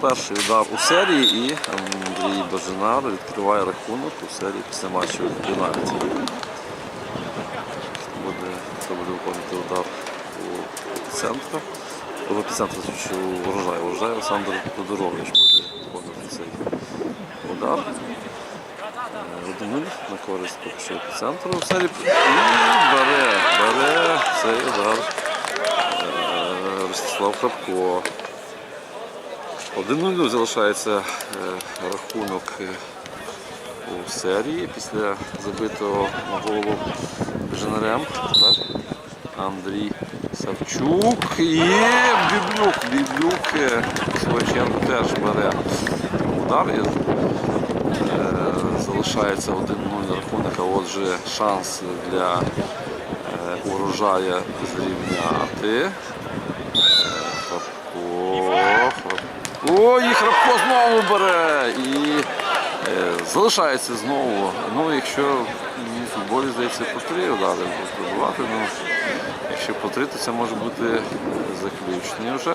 перший удар у серії і Андрій Бажанар відкриває рахунок у серії після матчу пенальті. Буде, це буде виконувати удар у центру. В епіцентрі що урожай. Урожай Олександр Тодорович буде виконувати цей удар. Один на користь що епіцентру в серії. Бере, бере цей удар е, Ростислав Храпко. 1-0 залишається е, рахунок е, у серії після забитого голу Женерем. Андрій Савчук і Біблюк. Біблюк е, теж бере удар. Залишається 1-0 рахунок, а отже шанс для урожая зрівняти. Храпко, Храпко. О, і Храпко знову бере. І е, залишається знову. Ну, якщо в футболі, здається, по три удари пробувати, ну, якщо по три, то це може бути заключний вже.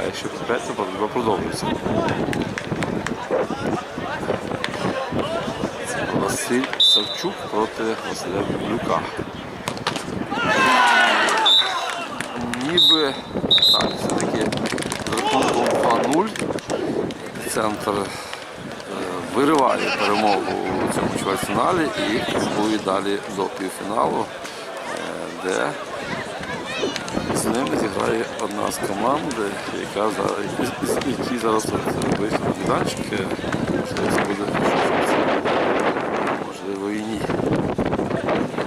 А якщо по п'ять, то боротьба продовжується. Василь Савчук проти Василя Біблюка. Ніби центр е, вириває перемогу у цьому чвертьфіналі і крокує далі до півфіналу, е, де з ними зіграє одна з команд, яка зараз, зараз на майданчик. Можливо, це буде